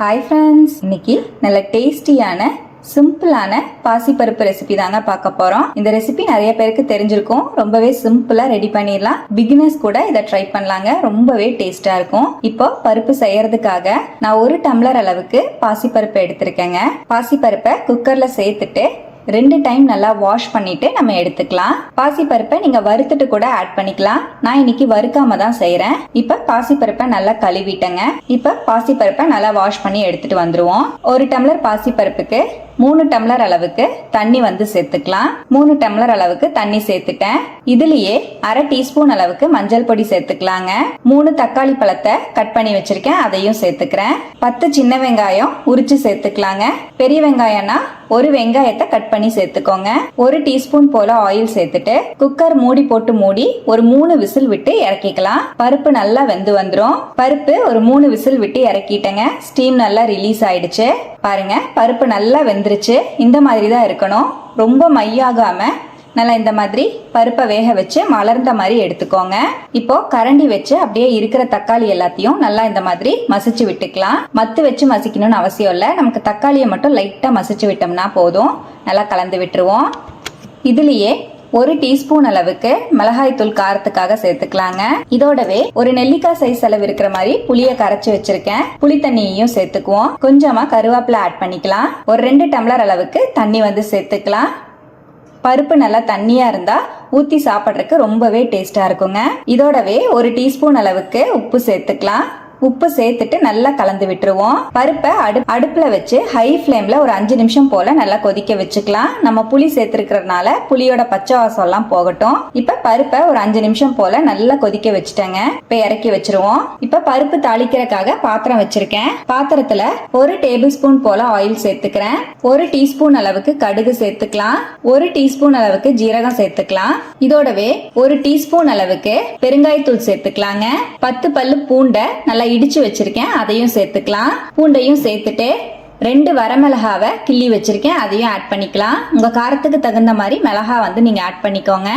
Hi friends இன்னைக்கு நல்ல டேஸ்டியான சிம்பிளான பாசிப்பருப்பு ரெசிபி தாங்க பார்க்க போறோம். இந்த ரெசிபி நிறைய பேருக்கு தெரிஞ்சிருக்கும். ரொம்பவே சிம்பிளா ரெடி பண்ணிடலாம். பிகினர்ஸ் கூட இதை ட்ரை பண்ணலாங்க. ரொம்பவே டேஸ்டா இருக்கும். இப்போ பருப்பு செய்யறதுக்காக நான் ஒரு டம்ளர் அளவுக்கு பாசிப்பருப்பு எடுத்திருக்கேங்க. பாசிப்பருப்பை குக்கர்ல சேர்த்துட்டு ரெண்டு டைம் நல்லா வாஷ் பண்ணிட்டு நம்ம எடுத்துக்கலாம். பாசிப்பருப்பை நீங்க வறுத்துட்டு கூட ஆட் பண்ணிக்கலாம். நான் இன்னைக்கு வறுக்காம தான் செய்யறேன் இப்ப பாசிப்பருப்பை நல்லா கழுவிட்டேங்க. இப்ப பாசிப்பருப்பை நல்லா வாஷ் பண்ணி எடுத்துட்டு வந்துருவோம். ஒரு டம்ளர் பாசிப்பருப்புக்கு மூணு டம்ளர் அளவுக்கு தண்ணி வந்து சேர்த்துக்கலாம். மூணு டம்ளர் அளவுக்கு தண்ணி சேர்த்துட்டேன். இதுலயே அரை டீஸ்பூன் அளவுக்கு மஞ்சள் பொடி சேர்த்துக்கலாங்க. மூணு தக்காளி பழத்தை கட் பண்ணி வச்சிருக்கேன் அதையும் சேர்த்துக்கிறேன். பத்து சின்ன வெங்காயம் உரிச்சு சேர்த்துக்கலாங்க. பெரிய வெங்காயம்னா ஒரு வெங்காயத்தை கட் பண்ணி சேர்த்துக்கோங்க. ஒரு டீஸ்பூன் போல ஆயில் சேர்த்துட்டு குக்கர் மூடி போட்டு மூடி ஒரு மூணு விசில் விட்டு இறக்கிக்கலாம். பருப்பு நல்லா வெந்து வந்துடும் பருப்பு ஒரு மூணு விசில் விட்டு இறக்கிட்டேங்க. ஸ்டீம் நல்லா ரிலீஸ் ஆயிடுச்சு. பாருங்க பருப்பு நல்லா வெந்துருச்சு. இந்த மாதிரி தான் இருக்கணும். ரொம்ப மையாகாம நல்லா இந்த மாதிரி பருப்பை வேக வச்சு மலர்ந்த மாதிரி எடுத்துக்கோங்க. இப்போ கரண்டி வச்சு அப்படியே இருக்கிற தக்காளி எல்லாத்தையும் நல்லா இந்த மாதிரி மசிச்சு விட்டுக்கலாம். மத்து வச்சு மசிக்கணும்னு அவசியம் இல்லை. நமக்கு தக்காளியை மட்டும் லைட்டாக மசிச்சு விட்டோம்னா போதும். நல்லா கலந்து விட்டுருவோம். இதுலயே ஒரு டீஸ்பூன் அளவுக்கு மிளகாய் தூள் காரத்துக்காக சேர்த்துக்கலாங்க. இதோடவே ஒரு நெல்லிக்காய் சைஸ் அளவு இருக்கிற மாதிரி புளிய கரைச்சு வச்சிருக்கேன். புளி தண்ணியையும் சேர்த்துக்குவோம். கொஞ்சமா கருவேப்பிலை ஆட் பண்ணிக்கலாம். ஒரு ரெண்டு டம்ளர் அளவுக்கு தண்ணி வந்து சேர்த்துக்கலாம். பருப்பு நல்லா தண்ணியா இருந்தா ஊத்தி சாப்பிட்றதுக்கு ரொம்பவே டேஸ்டா இருக்குங்க. இதோடவே ஒரு டீஸ்பூன் அளவுக்கு உப்பு சேர்த்துக்கலாம். உப்பு சேர்த்துட்டு நல்லா கலந்து விட்டுருவோம். பருப்பை அடு அடுப்புல வச்சு ஹை ஃப்ளேம்ல ஒரு அஞ்சு நிமிஷம் போல நல்லா கொதிக்க வச்சுக்கலாம். நம்ம புளி சேர்த்துருக்கறதுனால புளியோட பச்சை வாசம் எல்லாம் போகட்டும். இப்ப பருப்பை ஒரு அஞ்சு நிமிஷம் போல நல்லா கொதிக்க வச்சுட்டேங்க. இப்ப இறக்கி வச்சிருவோம். இப்ப பருப்பு தாளிக்கிறதுக்காக பாத்திரம் வச்சிருக்கேன். பாத்திரத்துல ஒரு டேபிள் ஸ்பூன் போல ஆயில் சேர்த்துக்கிறேன். ஒரு டீஸ்பூன் அளவுக்கு கடுகு சேர்த்துக்கலாம். ஒரு டீஸ்பூன் அளவுக்கு ஜீரகம் சேர்த்துக்கலாம். இதோடவே ஒரு டீஸ்பூன் அளவுக்கு பெருங்காயத்தூள் சேர்த்துக்கலாங்க. பத்து பல்லு பூண்டை நல்லா இடிச்சு வச்சிருக்கேன் அதையும் சேர்த்துக்கலாம். பூண்டையும் சேர்த்துட்டு ரெண்டு வரமிளகாவை கிள்ளி வச்சிருக்கேன் அதையும் ஆட் பண்ணிக்கலாம். உங்கள் காரத்துக்கு தகுந்த மாதிரி மிளகா வந்து நீங்கள் ஆட் பண்ணிக்கோங்க.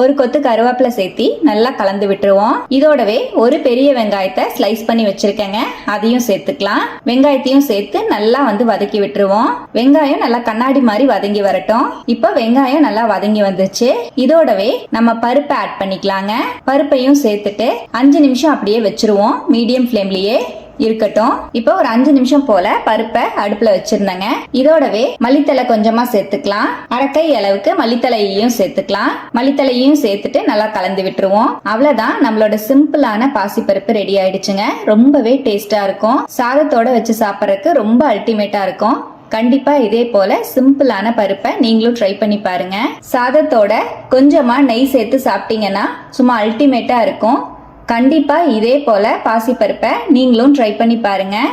ஒரு கொத்து கருவேப்பிலை சேர்த்தி நல்லா கலந்து விட்டுருவோம். இதோடவே ஒரு பெரிய வெங்காயத்தை ஸ்லைஸ் பண்ணி வச்சிருக்கேங்க. அதையும் சேர்த்துக்கலாம். வெங்காயத்தையும் சேர்த்து நல்லா வந்து வதக்கி விட்டுருவோம். வெங்காயம் நல்லா கண்ணாடி மாதிரி வதங்கி வரட்டும். இப்போ வெங்காயம் நல்லா வதங்கி வந்துருச்சு. இதோடவே நம்ம பருப்பை ஆட் பண்ணிக்கலாங்க. பருப்பையும் சேர்த்துட்டு அஞ்சு நிமிஷம் அப்படியே வச்சிருவோம். மீடியம் ஃப்ளேம்லயே. இருக்கட்டும். இப்போ ஒரு அஞ்சு நிமிஷம் போல பருப்பை அடுப்புல வச்சிருந்தேங்க. இதோடவே மல்லித்தலை கொஞ்சமா சேர்த்துக்கலாம். அரைக்கை அளவுக்கு மல்லித்தலையையும் சேர்த்துக்கலாம். மல்லித்தலையும் சேர்த்துட்டு நல்லா கலந்து விட்டுருவோம். அவ்வளவுதான் நம்மளோட சிம்பிளான பாசிப்பருப்பு ரெடி ஆயிடுச்சுங்க. ரொம்பவே டேஸ்டா இருக்கும். சாதத்தோட வச்சு சாப்பிட்றதுக்கு ரொம்ப அல்டிமேட்டா இருக்கும். கண்டிப்பா இதே போல சிம்பிளான பருப்பை நீங்களும் ட்ரை பண்ணி பாருங்க. சாதத்தோட கொஞ்சமா நெய் சேர்த்து சாப்பிட்டீங்கன்னா சும்மா அல்டிமேட்டா இருக்கும். கண்டிப்பாக இதே போல் பாசிப்பருப்பை நீங்களும் ட்ரை பண்ணி பாருங்கள்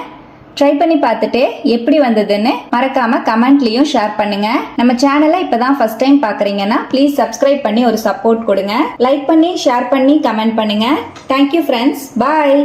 ட்ரை பண்ணி பார்த்துட்டு எப்படி வந்ததுன்னு மறக்காமல் கமெண்ட்லேயும் ஷேர் பண்ணுங்கள் நம்ம சேனலை இப்பதான் ஃபர்ஸ்ட் டைம் பார்க்குறீங்கன்னா ப்ளீஸ் சப்ஸ்கிரைப் பண்ணி ஒரு சப்போர்ட் கொடுங்க. லைக் பண்ணி ஷேர் பண்ணி கமெண்ட் பண்ணுங்கள் தேங்க்யூ ஃப்ரெண்ட்ஸ் பாய்